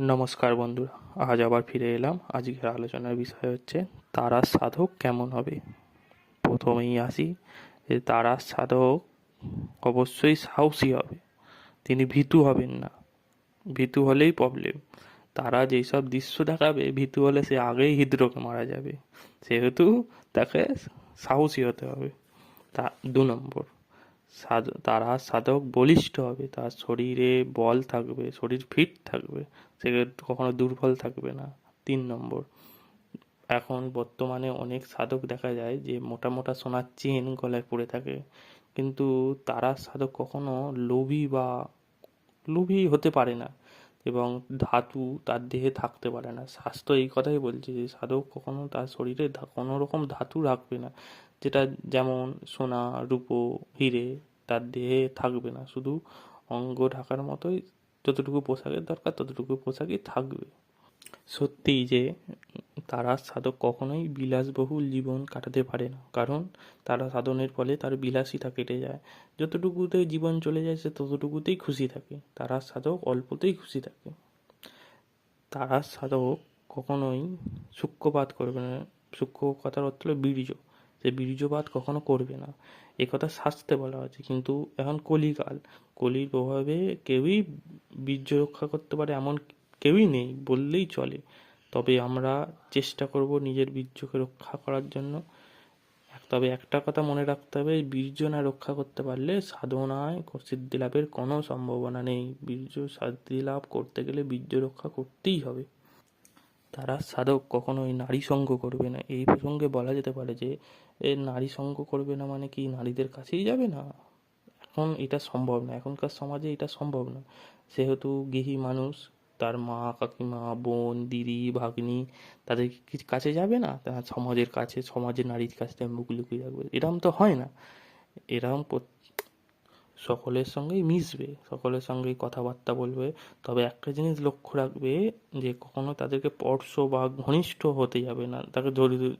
নমস্কার বন্ধুরা, আজ আবার ফিরে এলাম। আজকের আলোচনার বিষয় হচ্ছে তারার সাধক কেমন হবে? প্রথমেই আসি যে তারার সাধক অবশ্যই সাহসী হবে। তিনি ভীতু হবেন না। ভীতু হলেই প্রবলেম তারা যেসব দৃশ্য দেখাবে, ভীতু হলে সে আগেই হৃদরোগে মারা যাবে। সেহেতু তাকে সাহসী হতে হবে। তা দু নম্বর। তারা সাধক বলিষ্ঠ হবে। তার শরীরে বল থাকবে, শরীর ফিট থাকবে, সে কখনো দুর্বল থাকবে না। তিন নম্বর, এখন বর্তমানে অনেক সাধক দেখা যায় যে মোটা মোটা সোনার চেন গলায় পড়ে থাকে। কিন্তু তারা সাধক কখনো লোভী বা লোভী হতে পারে না এবং ধাতু তার দেহে থাকতে পারে না। স্বাস্থ্য এই কথাই বলছে যে সাধক কখনো তার শরীরে কোনো রকম ধাতু রাখবে না। যেটা যেমন সোনা, রূপো, হিরে তার দেহে থাকবে না। শুধু অঙ্গ ঢাকার মতোই যতটুকু পোশাকের দরকার ততটুকু পোশাকই থাকবে। সত্যিই যে তারা সাধক কখনোই বিলাসবহুল জীবন কাটাতে পারে না। কারণ তারা সাধনের ফলে তার বিলাসিতা কেটে যায়। যতটুকুতে জীবন চলে যায় সে ততটুকুতেই খুশি থাকে। তারা সাধক অল্পতেই খুশি থাকে। তারা সাধক কখনোই সূক্ষ্মপাত করবে না। সূক্ষ্ম কথার অর্থ হলো বীর্য। সে বীর্যপাত কখনো করবে না। এ কথা শাস্তে বলা আছে কিন্তু এখন কলিকাল, কলির প্রভাবে কেউই বীর্য রক্ষা করতে পারে এমন কেউই নেই, বললেই চলে। তবে আমরা চেষ্টা করব নিজের বীর্যকে রক্ষা করার জন্য। তবে একটা কথা মনে রাখতে হবে, বীর্য না রক্ষা করতে পারলে সাধনায় সিদ্ধি লাভের কোনো সম্ভাবনা নেই। বীর্য সিদ্ধি লাভ করতে গেলে বীর্য রক্ষা করতেই হবে। তারা সাধক কখনোই নারী সঙ্গ করবে না। এই প্রসঙ্গে বলা যেতে পারে যে, এ নারী সঙ্গ করবে না মানে কি নারীদের কাছেই যাবে না? এখন এটা সম্ভব না। এখনকার সমাজে এটা সম্ভব না। সেহেতু গৃহী মানুষ, তার মা, কাকিমা, বোন, দিদি, ভাগ্নি, তাদের কাছে যাবে না? তারা সমাজের কাছে, সমাজের নারীর কাছে মুখ লুকিয়ে রাখবে। এরম তো হয় না। প্রত- সকলের সঙ্গেই মিশবে, সকলের সঙ্গেই কথাবার্তা বলবে। তবে একটা জিনিস লক্ষ্য রাখবে যে কখনো তাদেরকে স্পর্শ বা ঘনিষ্ঠ হতে যাবে না। তাকে ধরে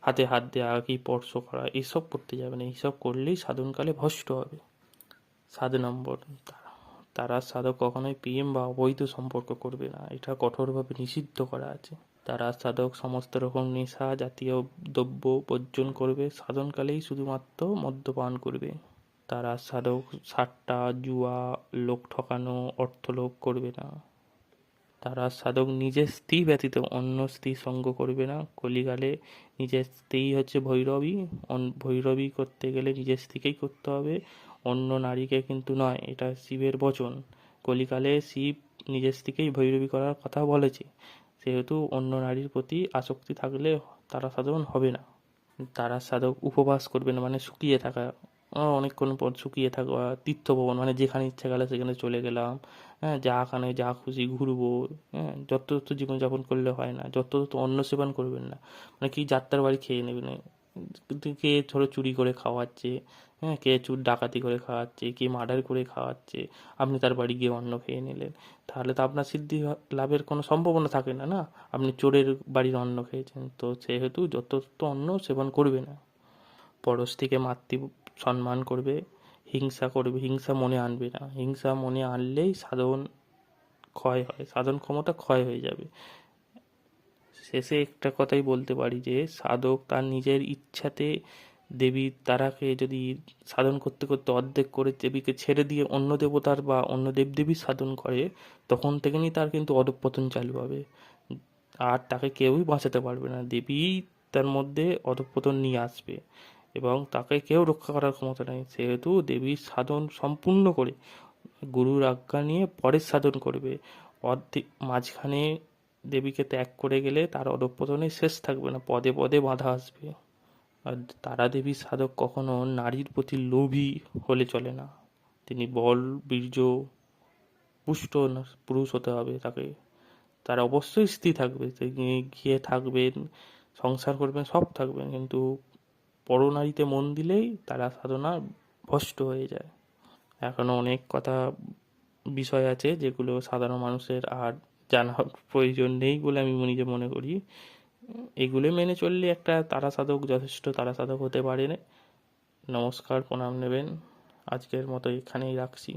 হাতে হাত দেওয়া কি স্পর্শ করা এইসব করতে যাবে না। এইসব করলেই সাধনকালে ভ্রষ্ট হবে। সাত নম্বর, তারা সাধক কখনোই প্রেম বা অবৈধ সম্পর্ক করবে না। এটা কঠোরভাবে নিষিদ্ধ করা আছে। তারা সাধক সমস্ত রকম নেশা, জাতীয় দ্রব্য বর্জন করবে। সাধনকালেই শুধুমাত্র মদ্যপান করবে। তারা সাধক সাট্টা জুয়া, লোক ঠকানো অর্থলোভ করবে না। তারা সাধক নিজের স্ত্রী ব্যতীত অন্য স্ত্রী সঙ্গ করবে না। কলিকালে নিজের স্ত্রী হচ্ছে ভৈরবী। ভৈরবী করতে গেলে নিজের স্ত্রীকেই করতে হবে। অন্য নারীকে কিন্তু নয়, এটা শিবের বচন। কলিকালে শিব নিজের স্ত্রীকেই ভৈরবী করার কথা বলেছে। সেহেতু অন্য নারীর প্রতি আসক্তি থাকলে তারা সাধারণ হবে না। তারা সাধক উপবাস করবে না মানে শুকিয়ে থাকা অনেকক্ষণ পর শুকিয়ে থাকা তীর্থভবন মানে যেখানে ইচ্ছা গেলে সেখানে চলে গেলাম। হ্যাঁ যা খানে যা খুশি ঘুরবো। হ্যাঁ তত জীবনযাপন করলে হয় না তত অন্ন সেবন করবেন না। মানে কি যাত্রার বাড়ি খেয়ে নেবেন কে ধরো চুরি করে খাওয়াচ্ছে হ্যাঁ কে চুর ডাকাতি করে খাওয়াচ্ছে, কে মার্ডার করে খাওয়াচ্ছে, আপনি তার বাড়ি গিয়ে অন্ন খেয়ে নিলেন। তাহলে তো আপনার সিদ্ধি লাভের কোনো সম্ভাবনা থাকে না না? আপনি চোরের বাড়ির অন্ন খেয়েছেন, তো সেহেতু যত অন্ন সেবন করবে না। পরশ থেকে মাতৃ সম্মান করবে, হিংসা করবে, হিংসা মনে আনবে না। হিংসা মনে আনলেই সাধন ক্ষয় হয়, সাধন ক্ষমতা ক্ষয় হয়ে যাবে। শেষে একটা কথাই বলতে পারি যে, সাধক তার নিজের ইচ্ছাতে দেবীর তারাকে যদি সাধন করতে করতে অর্ধেক করে দেবীকে ছেড়ে দিয়ে অন্য দেবতার বা অন্য দেবদেবীর সাধন করে, তখন থেকেই তার কিন্তু অধঃপতন চালু হবে। আর তাকে কেউই বাঁচাতে পারবে না। দেবী তার মধ্যে অধঃপতন নিয়ে আসবে। এবং তাকে কেউ রক্ষা করার ক্ষমতা নেই। সেহেতু দেবীর সাধন সম্পূর্ণ করে গুরুর আজ্ঞা নিয়ে পরের সাধন করবে। অর্ধেক মাঝখানে দেবীকে ত্যাগ করে গেলে তার অধঃপতনে শেষ থাকবে না, পদে পদে বাধা আসবে। আর তারা দেবী সাধক কখনো নারীর প্রতি লোভী হলে চলে না। তিনি বল, বীর্য, পুষ্ট পুরুষ হতে হবে তাকে। তার অবশ্যই স্ত্রী থাকবে, তিনি গিয়ে থাকবেন, সংসার করবেন, সব থাকবেন। কিন্তু পরনারীতে মন দিলেই তারা সাধনা ভষ্ট হয়ে যায়। এখনও অনেক কথা বিষয় আছে যেগুলো সাধারণ মানুষের আর জানার প্রয়োজন নেই বলে আমি নিজে মনে করি। এগুলো মেনে চললে একটা তারা সাধক যথেষ্ট তারা সাধক হতে পারে নমস্কার, প্রণাম নেবেন। আজকের মতো এখানেই রাখছি।